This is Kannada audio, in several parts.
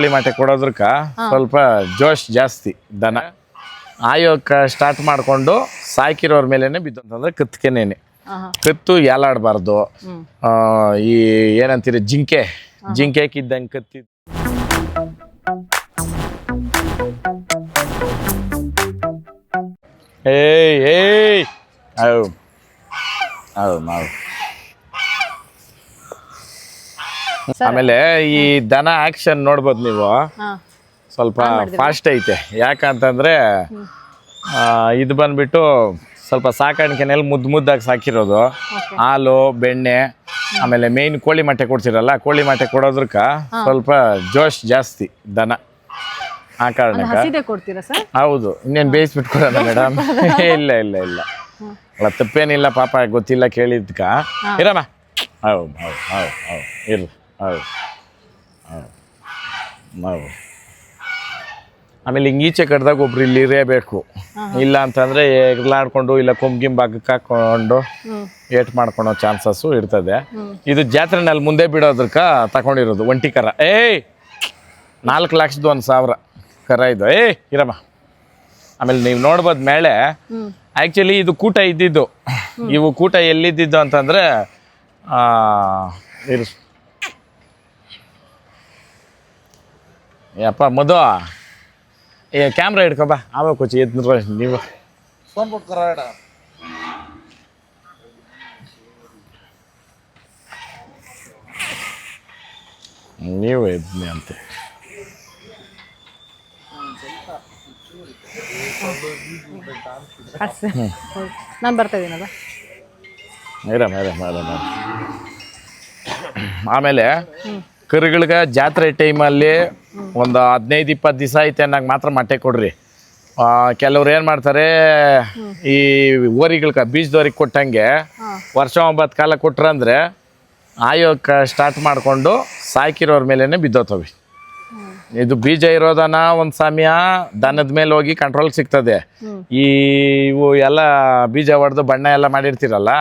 ಕೋಳಿ ಮಾಟೆ ಕೊಡೋದ್ರಕ್ಕ ಸ್ವಲ್ಪ ಜೋಶ್ ಜಾಸ್ತಿ ದನ. ಆಯೋಕ ಸ್ಟಾರ್ಟ್ ಮಾಡಿಕೊಂಡು ಸಾಕಿರೋರ್ ಮೇಲೇನೆ ಬಿದ್ದು ಅಂತಂದ್ರೆ ಕತ್ಕೆನೇನೆ. ಕತ್ತು ಯಾಲಾಡಬಾರ್ದು. ಈ ಏನಂತೀರಿ ಜಿಂಕೆ? ಜಿಂಕೆ ಕಿದ್ದಂಗೆ ಕತ್ತಿ. ಏಯ್ ಏಯ್. ಹೌದು. ಹೌದು ನಾವು ಆಮೇಲೆ ಈ ದನ ಆಕ್ಷನ್ ನೋಡ್ಬೋದು ನೀವು. ಸ್ವಲ್ಪ ಫಾಸ್ಟ್ ಐತೆ. ಯಾಕಂತಂದ್ರೆ ಇದು ಬಂದ್ಬಿಟ್ಟು ಸ್ವಲ್ಪ ಸಾಕಾಣಿಕೆನಲ್ಲಿ ಮುದ್ದು ಮುದ್ದಾಗಿ ಸಾಕಿರೋದು. ಹಾಲು ಬೆಣ್ಣೆ ಆಮೇಲೆ ಮೇಯ್ನ್ ಕೋಳಿ ಮೊಟ್ಟೆ ಕೊಡ್ತಿರಲ್ಲ ಕೋಳಿ ಮೊಟ್ಟೆ ಕೊಡೋದ್ರಕ್ಕ ಸ್ವಲ್ಪ ಜೋಶ್ ಜಾಸ್ತಿ ದನ. ಆ ಕಾರಣಕ್ಕೆ. ಹೌದು. ಇನ್ನೇನು ಬೇಯಿಸ್ಬಿಟ್ಟು ಕೊಡೋಣ ಮೇಡಮ್ ಇಲ್ಲ ಇಲ್ಲ ಇಲ್ಲ. ಅಲ್ಲ ತಪ್ಪೇನಿಲ್ಲ ಪಾಪ ಗೊತ್ತಿಲ್ಲ ಕೇಳಿದ್ಕ. ಇರಮ್ಮ. ಹೌದು ಹೌದು ಹೌದು ಹೌದು. ಇರ್ಲಿ. ಹೌದು ಹೌದು ಹೌದು ಆಮೇಲೆ ಹಿಂಗೆ ಈಚೆ ಕಡ್ದಾಗ ಒಬ್ರು ಇಲ್ಲಿ ಇರಬೇಕು ಇಲ್ಲ ಅಂತಂದ್ರೆ ಎಗ್ಲಾಡ್ಕೊಂಡು ಇಲ್ಲ ಕೊಂಬ್ಗಿಂಬ ಹಗ್ಗಕ್ಕೆ ಹಾಕೊಂಡು ಏಟ್ ಮಾಡ್ಕೊಳೋ ಚಾನ್ಸಸ್ಸು ಇರ್ತದೆ. ಇದು ಜಾತ್ರೆನಲ್ಲಿ ಮುಂದೆ ಬಿಡೋದಕ್ಕ ತಗೊಂಡಿರೋದು ಒಂಟಿ ಕರ. ಏಯ್! ನಾಲ್ಕು ಲಕ್ಷದ ಒಂದು ಸಾವಿರ ಕರ ಇದು. ಏಯ್ ಇರಮ್ಮ. ಆಮೇಲೆ ನೀವು ನೋಡ್ಬೋದು ಮೇಲೆ ಆ್ಯಕ್ಚುಲಿ ಇದು ಕೂಟ ಇದ್ದಿದ್ದು. ಇವು ಕೂಟ ಎಲ್ಲಿದ್ದಿದ್ದು ಅಂತಂದರೆ ಇರು ಯಪ್ಪ ಮದು ಏ ಕ್ಯಾಮ್ರಾ ಹಿಡ್ಕೊಬ ಆವಾಗ ಕೊಚ್ಚಿ ಎದ್ದು ನೀವು. ಫೋನ್ ಕೊಡ್ತಾರ ನೀವು ಇದ್ನಿ ಅಂತ. ನಾನು ಬರ್ತಾ ಇದ್ದೀನಲ್ಲ. ಮೇಡಮ್ ಆಮೇಲೆ ಕರುಗಳಿಗೆ ಜಾತ್ರೆ ಟೈಮಲ್ಲಿ ಒಂದು ಹದಿನೈದು ಇಪ್ಪತ್ತು ದಿವಸ ಐತೆ ಅನ್ನಂಗೆ ಮಾತ್ರ ಮೊಟ್ಟೆ ಕೊಡ್ರಿ. ಕೆಲವ್ರು ಏನು ಮಾಡ್ತಾರೆ ಈ ಓರಿಗಳ್ಗೆ ಬೀಜದವ್ರಿಗೆ ಕೊಟ್ಟಂಗೆ ವರ್ಷ ಒಂಬತ್ತು ಕಾಲ ಕೊಟ್ರಂದ್ರೆ ಆಯೋಕ ಸ್ಟಾರ್ಟ್ ಮಾಡಿಕೊಂಡು ಸಾಕಿರೋರ ಮೇಲೇ ಬಿದ್ದೋತವೆ ಇದು ಬೀಜ ಇರೋದನ್ನ ಒಂದು ಸಮಯ ದನದ ಮೇಲೆ ಹೋಗಿ ಕಂಟ್ರೋಲ್ ಸಿಗ್ತದೆ. ಈ ಇವು ಎಲ್ಲ ಬೀಜ ಹೊಡೆದು ಬಣ್ಣ ಎಲ್ಲ ಮಾಡಿರ್ತೀರಲ್ಲ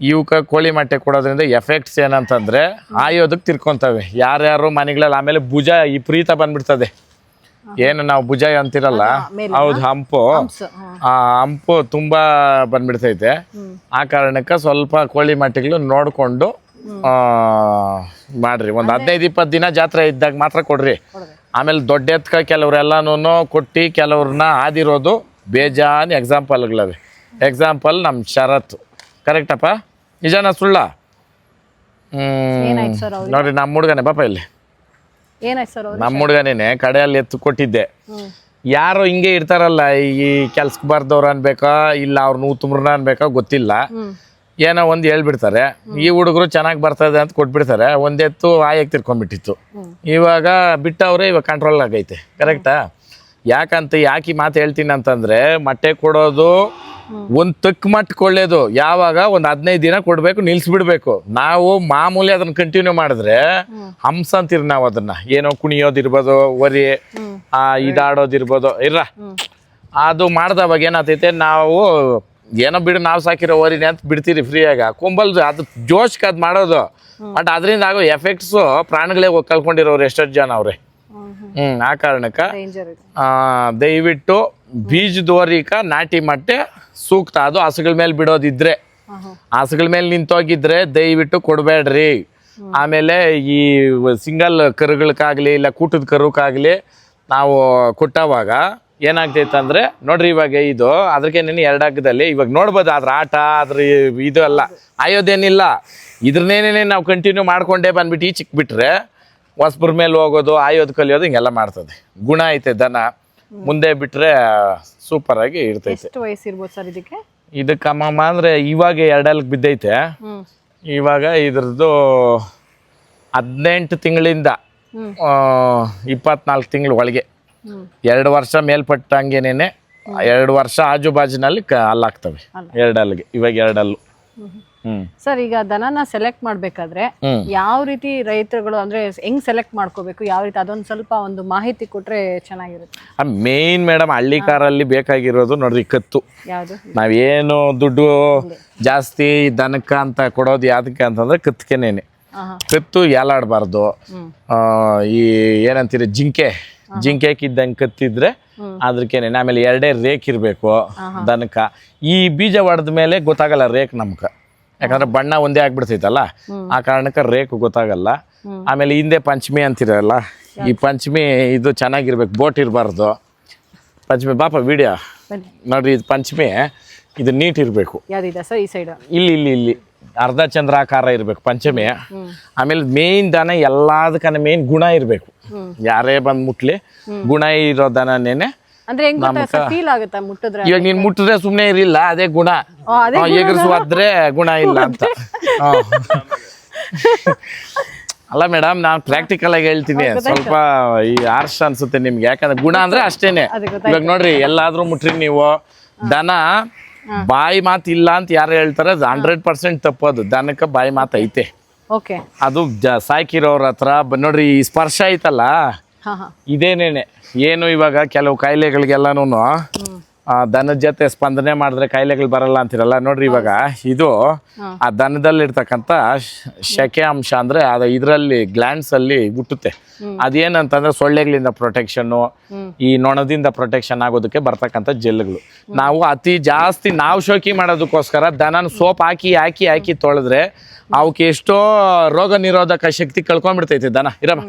ಇವಕ್ಕೆ ಕೋಳಿ ಮೊಟ್ಟೆ ಕೊಡೋದ್ರಿಂದ ಎಫೆಕ್ಟ್ಸ್ ಏನಂತಂದ್ರೆ ಆಯೋದಕ್ಕೆ ತಿರ್ಕೊಂತವೆ. ಯಾರ್ಯಾರು ಮನೆಗಳಲ್ಲಿ ಆಮೇಲೆ ಭುಜ ವಿಪರೀತ ಬಂದ್ಬಿಡ್ತದೆ. ಏನು ನಾವು ಭುಜ ಅಂತಿರಲ್ಲ ಹೌದು ಹಂಪು. ಆ ಹಂಪು ತುಂಬಾ ಬಂದ್ಬಿಡ್ತೈತೆ. ಆ ಕಾರಣಕ್ಕೆ ಸ್ವಲ್ಪ ಕೋಳಿ ಮಟ್ಟಿಗಳು ನೋಡಿಕೊಂಡು ಮಾಡ್ರಿ. ಒಂದು ಹದಿನೈದು ಇಪ್ಪತ್ತು ದಿನ ಜಾತ್ರೆ ಇದ್ದಾಗ ಮಾತ್ರ ಕೊಡ್ರಿ. ಆಮೇಲೆ ದೊಡ್ಡ ಎತ್ಕ ಕೆಲವ್ರೆಲ್ಲನೂ ಕೊಟ್ಟು ಕೆಲವ್ರನ್ನ ಆದಿರೋದು ಬೇಜಾನ್ ಎಕ್ಸಾಂಪಲ್ಗಳವೆ ಎಕ್ಸಾಂಪಲ್ ನಮ್ಮ ಶರತ್. ಕರೆಕ್ಟಪ್ಪ? ನಿಜಾನ ಸುಳ್ಳ? ಹ್ಮ್. ಏನಾಯ್ತು ಸರ್ ಅವ್ರಿಗೆ? ನೋಡ್ರಿ ನಮ್ಮ ಹುಡುಗನೇ ಪಾಪ ಇಲ್ಲಿ. ಏನಾಯ್ತು ಸರ್ ಅವ್ರು ನಮ್ಮ ಹುಡುಗನೇನೆ ಕಡೆಯಲ್ಲಿ ಎತ್ತು ಕೊಟ್ಟಿದ್ದೆ. ಯಾರು ಹಿಂಗೆ ಇರ್ತಾರಲ್ಲ ಈ ಕೆಲ್ಸಕ್ಕೆ ಬರ್ದವ್ರು ಅನ್ಬೇಕಾ ಇಲ್ಲ ಅವ್ರ ನೂತುಮ್ರನ್ನ ಅನ್ಬೇಕಾ ಗೊತ್ತಿಲ್ಲ. ಏನೋ ಒಂದು ಹೇಳ್ಬಿಡ್ತಾರೆ. ಈ ಹುಡುಗರು ಚೆನ್ನಾಗಿ ಬರ್ತದೆ ಅಂತ ಕೊಟ್ಬಿಡ್ತಾರೆ. ಒಂದೆತ್ತು ಆಯಕ್ಕೆ ತಿರ್ಕೊಂಡ್ಬಿಟ್ಟಿತ್ತು. ಇವಾಗ ಬಿಟ್ಟವ್ರೆ ಇವಾಗ ಕಂಟ್ರೋಲ್ ಆಗೈತೆ. ಕರೆಕ್ಟಾ ಯಾಕಂತ ಯಾಕೆ ಮಾತು ಹೇಳ್ತೀನಿ ಅಂತಂದ್ರೆ ಮೊಟ್ಟೆ ಕೊಡೋದು ಒಂದು ತಕ್ಕ ಮಟ್ಟಕ್ಕೆ ಒಳ್ಳೇದು. ಯಾವಾಗ ಒಂದು ಹದಿನೈದು ದಿನ ಕೊಡಬೇಕು ನಿಲ್ಲಿಸ್ಬಿಡ್ಬೇಕು ನಾವು ಮಾಮೂಲಿ ಅದನ್ನ ಕಂಟಿನ್ಯೂ ಮಾಡಿದ್ರೆ ಹಂಸ ಅಂತೀರಿ ನಾವು ಅದನ್ನ. ಏನೋ ಕುಣಿಯೋದಿರ್ಬೋದು ವರಿ ಆ ಇದಾಡೋದಿರ್ಬೋದು ಇರ ಅದು ಮಾಡ್ದವಾಗ ಏನಾಗ್ತೈತೆ ನಾವು ಏನೋ ಬಿಡು ನಾವು ಸಾಕಿರೋ ಓರಿನೇ ಅಂತ ಬಿಡ್ತೀರಿ ಫ್ರೀಯಾಗಿ ಕೊಂಬಲ್ ಅದು ಜೋಶ್ಗೆ ಅದು ಮಾಡೋದು. ಬಟ್ ಅದರಿಂದ ಆಗೋ ಎಫೆಕ್ಟ್ಸು ಪ್ರಾಣಿಗಳೇ ಕಲ್ಕೊಂಡಿರೋರು ಕಳ್ಕೊಂಡಿರೋರು ಎಷ್ಟೊತ್ತು ಜನ ಅವ್ರೆ. ಹ್ಞೂ ಆ ಕಾರಣಕ್ಕೆ ಆ, ದಯವಿಟ್ಟು ಬೀಜದೋರಿಕ ನಾಟಿ ಮಟ್ಟೆ ಸೂಕ್ತ. ಅದು ಹಸುಗಳ ಮೇಲೆ ಬಿಡೋದಿದ್ರೆ. ಹಸುಗಳ ಮೇಲೆ ನಿಂತೋಗಿದ್ರೆ ದಯವಿಟ್ಟು ಕೊಡಬೇಡ್ರಿ. ಆಮೇಲೆ ಈ ಸಿಂಗಲ್ ಕರುಗಳಕ್ಕಾಗಲಿ ಇಲ್ಲ ಕೂಟದ ಕರುಕ್ಕಾಗಲಿ ನಾವು ಕೊಟ್ಟವಾಗ ಏನಾಗ್ತೈತೆ ಅಂದರೆ ನೋಡ್ರಿ ಇವಾಗ ಇದು ಅದಕ್ಕೆ ನೆನೆ ಎರಡಾಗದಲ್ಲಿ ಇವಾಗ ನೋಡ್ಬೋದು ಅದ್ರ ಆಟ ಅದ್ರ ಇದು ಅಲ್ಲ ಆಯೋದೇನಿಲ್ಲ. ಇದ್ರನ್ನೇನೇ ನಾವು ಕಂಟಿನ್ಯೂ ಮಾಡಿಕೊಂಡೇ ಬಂದ್ಬಿಟ್ಟು ಈ ಬಿಟ್ರೆ ಹೊಸಬ್ರ ಮೇಲೆ ಹೋಗೋದು ಆಯೋದು ಕಲಿಯೋದು ಹಿಂಗೆಲ್ಲ ಮಾಡ್ತದೆ. ಗುಣ ಐತೆ ದನ. ಮುಂದೆ ಬಿಟ್ರೆ ಸೂಪರ್ ಆಗಿ ಇರ್ತೈತೆ. ಎಷ್ಟು ವಯಸ್ಸು ಇರ್ಬೋದು ಸರ್ ಇದಕ್ಕೆ? ಇದಕ್ಕೆ ಅಮ್ಮಮ್ಮ ಅಂದರೆ ಇವಾಗ ಎರಡಲ್ಗೆ ಬಿದ್ದೈತೆ. ಇವಾಗ ಇದ್ರದ್ದು ಹದಿನೆಂಟು ತಿಂಗಳಿಂದ. ಇಪ್ಪತ್ನಾಲ್ಕು ತಿಂಗಳ ಒಳಗೆ. ಎರಡು ವರ್ಷ ಮೇಲ್ಪಟ್ಟಂಗೆನೇನೆ ಎರಡು ವರ್ಷ ಆಜು ಬಾಜಿನಲ್ಲಿ ಕ ಅಲ್ಲಾಗ್ತವೆ. ಎರಡಲ್ಗೆ ಇವಾಗ ಎರಡಲ್ಲು. ಸರ್ ಈಗ ದನನ ಸೆಲೆಕ್ಟ್ ಮಾಡ್ಬೇಕಾದ್ರೆ ಯಾವ ರೀತಿ ರೈತರುಗಳು ಅಂದ್ರೆ ಹೆಂಗ್ ಸೆಲೆಕ್ಟ್ ಮಾಡ್ಕೋಬೇಕು? ಯಾವ ರೀತಿ ಅದೊಂದು ಸ್ವಲ್ಪ ಒಂದು ಮಾಹಿತಿ ಕೊಟ್ರೆ ಚೆನ್ನಾಗಿರುತ್ತೆ. ಮೇನ್ ಮೇಡಮ್ ಹಳ್ಳಿ ಕಾರಲ್ಲಿ ಬೇಕಾಗಿರೋದು ನೋಡ್ರಿ ಕತ್ತು ಯಾವುದು? ನಾವೇನು ದುಡ್ಡು ಜಾಸ್ತಿ ದನಕ ಅಂತ ಕೊಡೋದು ಯಾವ್ದಕ್ಕೆ ಅಂತಂದ್ರೆ ಕತ್ಕೆನೇನೆ ಕತ್ತು ಆ ಈ ಏನಂತೀರಿ ಜಿಂಕೆ. ಜಿಂಕೆ ಕಿದ್ದಂಗೆ ಕತ್ತಿದ್ರೆ ಅದಕ್ಕೇನೆ ಆಮೇಲೆ ಎರಡೇ ರೇಕ್ ಇರಬೇಕು ದನಕ ಈ ಬೀಜ ಹೊಡೆದ ಮೇಲೆ ಗೊತ್ತಾಗಲ್ಲ ರೇಕ್ ನಮ್ಗೆ. ಯಾಕಂದ್ರೆ ಬಣ್ಣ ಒಂದೇ ಆಗ್ಬಿಡ್ತೈತಲ್ಲ? ಆ ಕಾರಣಕ್ಕೆ ರೇಖು ಗೊತ್ತಾಗಲ್ಲ. ಆಮೇಲೆ ಹಿಂದೆ ಪಂಚಮಿ ಅಂತಿರಲ್ಲ ಈ ಪಂಚಮಿ ಇದು ಚೆನ್ನಾಗಿರ್ಬೇಕು ಬೋಟ್ ಇರಬಾರ್ದು. ಪಂಚಮಿ ಬಾಪ ವಿಡಿಯೋ. ನೋಡ್ರಿ ಇದು ಪಂಚಮಿ ಇದು ನೀಟ್ ಇರಬೇಕು. ಇಲ್ಲಿ ಇಲ್ಲಿ ಇಲ್ಲಿ. ಅರ್ಧ ಚಂದ್ರಾಕಾರ ಇರ್ಬೇಕು ಪಂಚಮಿ. ಆಮೇಲೆ ಮೇನ್ ದನ ಎಲ್ಲದಕ್ಕನ ಮೇನ್ ಗುಣ ಇರಬೇಕು. ಯಾರೇ ಬಂದ್ ಮುಟ್ಲಿ ಗುಣ ಇರೋ ದನನೇನೆ ಅಂದ್ರೆ ಹೆಂಗ್ ಗೊತ್ತಾ? ಫೀಲ್ ಆಗುತ್ತಾ ಮುಟ್ಟಿದ್ರೆ ಇವಾಗ ನೀನ್ ಮುಟ್ಟಿದ್ರೆ ಸುಮ್ನೆ ಇರಲಿಲ್ಲ ಅದೇ ಗುಣ. ಓ, ಅದೇ ಎಗರಿಸುವಾದ್ರೆ ಗುಣ ಇಲ್ಲ ಅಂತ. ಹಾ. ಅಲ್ಲ ಮೇಡಮ್ ನಾನು ಪ್ರಾಕ್ಟಿಕಲ್ ಆಗಿ ಹೇಳ್ತೀನಿ. ಸ್ವಲ್ಪ ಈ ಆರ್ಷ ಅನ್ಸುತ್ತೆ ನಿಮ್ಗೆ. ಯಾಕಂದ್ರೆ ಗುಣ ಅಂದ್ರೆ ಅಷ್ಟೇನೆ. ಇವಾಗ ನೋಡ್ರಿ ಎಲ್ಲಾದ್ರೂ ಮುಟ್ರಿ ನೀವು. ದನ ಬಾಯಿ ಮಾತು ಇಲ್ಲ ಅಂತ ಯಾರು ಹೇಳ್ತಾರೆ ಅದು ಹಂಡ್ರೆಡ್ ಪರ್ಸೆಂಟ್ ಅದು. ದನಕ್ಕೆ ಬಾಯಿ ಮಾತು ಐತೆ. ಓಕೆ. ಅದು ಸಾಕಿರೋರ ಹತ್ರ ನೋಡ್ರಿ ಈ ಸ್ಪರ್ಶ ಐತಲ್ಲ? ಇದೇನೇನೆ? ಏನು ಇವಾಗ ಕೆಲವು ಕಾಯಿಲೆಗಳಿಗೆಲ್ಲನೂ ದನದ ಜೊತೆ ಸ್ಪಂದನೆ ಮಾಡಿದ್ರೆ ಕಾಯಿಲೆಗಳು ಬರಲ್ಲ ಅಂತಿರಲ್ಲ ನೋಡ್ರಿ ಇವಾಗ. ಇದು ಆ ದನದಲ್ಲಿರ್ತಕ್ಕಂಥ ಶ- ಶಕೆ ಅಂಶ ಅಂದ್ರೆ ಅದು ಇದರಲ್ಲಿ ಗ್ಲ್ಯಾಂಡ್ಸ್ ಅಲ್ಲಿ ಹುಟ್ಟುತ್ತೆ. ಅದೇನಂತಂದ್ರೆ ಸೊಳ್ಳೆಗಳಿಂದ ಪ್ರೊಟೆಕ್ಷನ್ ಈ ನೊಣದಿಂದ ಪ್ರೊಟೆಕ್ಷನ್ ಆಗೋದಕ್ಕೆ ಬರ್ತಕ್ಕಂಥ ಜೆಲ್ಗಳು ನಾವು ಅತಿ ಜಾಸ್ತಿ ನಾವು ಶೋಕಿ ಮಾಡೋದಕ್ಕೋಸ್ಕರ ದನನ ಸೋಪ್ ಹಾಕಿ ಹಾಕಿ ಹಾಕಿ ತೊಳೆದ್ರೆ ಅವಕ್ಕೆ ಎಷ್ಟೋ ರೋಗ ನಿರೋಧಕ ಶಕ್ತಿ ಕಳ್ಕೊಂಡ್ಬಿಡ್ತೈತಿ ದನ. ಇರಮ್ಮ.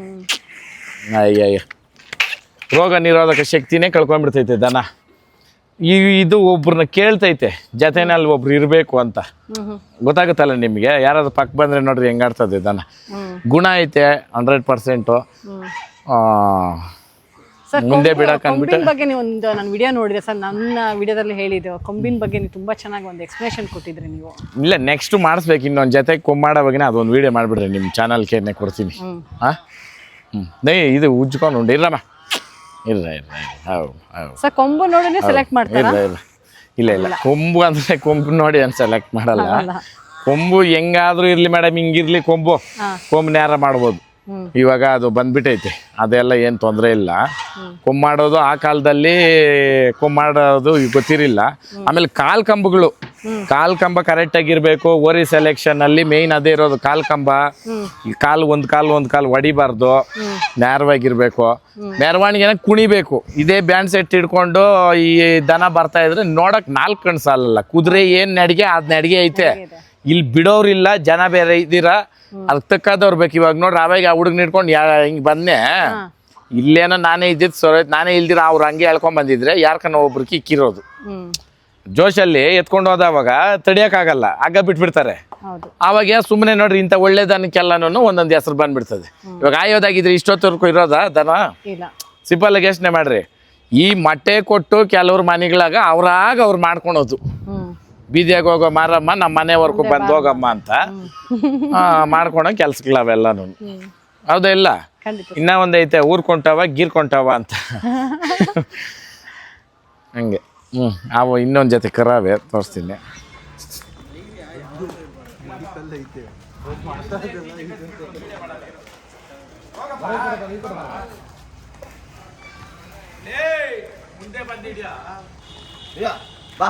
ಅಯ್ಯಯ್ಯ ರೋಗ ನಿರೋಧಕ ಶಕ್ತಿನೇ ಕಳ್ಕೊಂಡ್ಬಿಡ್ತೈತೆ ದನ. ಈ ಇದು ಒಬ್ರನ್ನ ಕೇಳ್ತೈತೆ ಜತೆನಲ್ಲಿ ಒಬ್ರು ಇರಬೇಕು ಅಂತ. ಗೊತ್ತಾಗುತ್ತಲ್ಲ ನಿಮಗೆ? ಯಾರಾದ್ರು ಪಕ್ಕ ಬಂದರೆ ನೋಡ್ರಿ ಹೆಂಗಾಡ್ತದೆ ದನ. ಗುಣ ಐತೆ ಹಂಡ್ರೆಡ್ ಪರ್ಸೆಂಟು ಮುಂದೆ ಬಿಡಕ್ಕೆ ಅಂದ್ಬಿಟ್ಟು. ಬಗ್ಗೆ ನೀವು ಒಂದು ನಾನು ವಿಡಿಯೋ ನೋಡಿದೆ ಸರ್ ನನ್ನ ವಿಡಿಯೋದಲ್ಲಿ ಹೇಳಿದ್ದು. ಕೊಂಬಿನ ಬಗ್ಗೆ ನೀವು ತುಂಬ ಚೆನ್ನಾಗಿ ಒಂದು ಎಕ್ಸ್ಪ್ಲನೇಷನ್ ಕೊಟ್ಟಿದ್ರಿ ನೀವು. ಇಲ್ಲ ನೆಕ್ಸ್ಟ್ ಮಾಡಿಸ್ಬೇಕು. ಇನ್ನೊಂದು ಜೊತೆ ಬಗ್ಗೆ ಅದೊಂದು ವಿಡಿಯೋ ಮಾಡಿಬಿಡ್ರಿ. ನಿಮ್ಮ ಚಾನಲ್ಗೆ ಕೊಡ್ತೀನಿ. ಹಾಂ ನೇ ಇದು ಉಜ್ಕೊಂಡು ಉಂಡು ಇರಮ್ಮ ಇಲ್ಲ ಇರ್ರ ಹೌದು ಹೌದು. ಸರ್ ಕೊಂಬು ನೋಡಿ ಸೆಲೆಕ್ಟ್ ಮಾಡ್ತಾರಾ? ಇಲ್ಲ ಇಲ್ಲ ಇಲ್ಲ. ಇಲ್ಲ. ಕೊಂಬು ಅಂದ್ರೆ ಕೊಂಬು ನೋಡಿ ಅಂತ ಸೆಲೆಕ್ಟ್ ಮಾಡಲ್ಲ. ಕೊಂಬು ಹೆಂಗಾದ್ರೂ ಇರ್ಲಿ ಮೇಡಮ್ ಹಿಂಗಿರ್ಲಿ ಕೊಂಬು. ಕೊಂಬು ನೇರ ಮಾಡ್ಬೋದು. ಇವಾಗ ಅದು ಬಂದ್ಬಿಟ್ಟೈತೆ ಅದೆಲ್ಲ ಏನು ತೊಂದರೆ ಇಲ್ಲ. ಕುಮ್ಮಾಡೋದು ಆ ಕಾಲದಲ್ಲಿ ಕುಮ್ಮಾಡೋದು ಈಗ ಗೊತ್ತಿರಲಿಲ್ಲ. ಆಮೇಲೆ ಕಾಲ್ ಕಂಬಗಳು. ಕಾಲ್ ಕಂಬ ಕರೆಕ್ಟ್ ಆಗಿರ್ಬೇಕು ಓರಿ ಸೆಲೆಕ್ಷನ್ ಅಲ್ಲಿ ಮೇನ್ ಅದೇ ಇರೋದು ಕಾಲ್ ಕಂಬ. ಈ ಕಾಲು ಒಂದ್ ಕಾಲ್ ಒಂದ್ ಕಾಲು ಹೊಡಿಬಾರ್ದು ನೇರವಾಗಿರ್ಬೇಕು ಮೆರವಣಿಗೆನ ಕುಣಿಬೇಕು. ಇದೇ ಬ್ಯಾಂಡ್ ಸೆಟ್ ಹಿಡ್ಕೊಂಡು ಈ ದನ ಬರ್ತಾ ಇದ್ರೆ ನೋಡಕ್ ನಾಲ್ಕು ಕಣ್ ಸಾಲಲ್ಲ. ಕುದುರೆ ಏನ್ ನಡಿಗೆ ಅದ್ ನಡಿಗೆ ಐತೆ. ಇಲ್ಲಿ ಬಿಡೋರಿಲ್ಲ ಜನ ಬೇರೆ ಇದ್ದೀರಾ. ಅದಕ್ಕೆ ತಕ್ಕದವ್ರು ಬೇಕು. ಇವಾಗ ನೋಡ್ರಿ ಅವಾಗ ಆ ಹುಡುಗ ನಿಡ್ಕೊಂಡು ಯಾ ಹಿಂಗ್ ಬಂದೆ. ಇಲ್ಲೇನೋ ನಾನೇ ಇದ್ದಿದ್ದು ಸೊರ ನಾನೇ ಇಲ್ದಿರ ಅವ್ರು ಹಂಗೆ ಹೇಳ್ಕೊಂಡ್ ಬಂದಿದ್ರೆ ಯಾರ್ಕನ ಒಬ್ರು ಕಿಕ್ಕಿರೋದು. ಜೋಶಲ್ಲಿ ಎತ್ಕೊಂಡು ಹೋದವಾಗ ತಡಿಯೋಕ್ಕಾಗಲ್ಲ ಹಗ್ಗ ಬಿಟ್ಬಿಡ್ತಾರೆ. ಹೌದು. ಅವಾಗ ಸುಮ್ಮನೆ ನೋಡ್ರಿ ಇಂಥ ಒಳ್ಳೆ ದನಕ್ಕೆಲ್ಲನೂ ಒಂದೊಂದು ಹೆಸರು ಬಂದ್ಬಿಡ್ತದೆ. ಇವಾಗ ಆಯೋದಾಗಿದ್ರೆ ಇಷ್ಟೊತ್ತವರೆಗೂ ಇರೋದಾ ದನ? ಸಿಂಪಲ್ ಯೋಚನೆ ಮಾಡ್ರಿ. ಈ ಮೊಟ್ಟೆ ಕೊಟ್ಟು ಕೆಲವ್ರ ಮನೆಗಳಾಗ ಅವ್ರಾಗ ಅವ್ರು ಮಾಡ್ಕೊಳೋದು. ಬೀದಿಯಾಗ ಹೋಗೋ ಮಾರಮ್ಮ ನಮ್ಮ ಮನೆವರೆಗೂ ಬಂದು ಹೋಗಮ್ಮ ಅಂತ. ಆ, ಮಾಡ್ಕೊಳೋ ಕೆಲ್ಸಗಳು ಅವೆಲ್ಲನೂ ಹೌದಾ ಇಲ್ಲ ಖಂಡಿತ. ಇನ್ನ ಒಂದೈತೆ ಊರ್ಕೊಂಟವ ಗೀರ್ಕೊಂಟವ ಅಂತ. ಹಂಗೆ. ಹ್ಞೂ ಅವು ಇನ್ನೊಂದು ಜೊತೆ ಕರಾವೆ ತೋರಿಸ್ತೀನಿ. ಬಾ.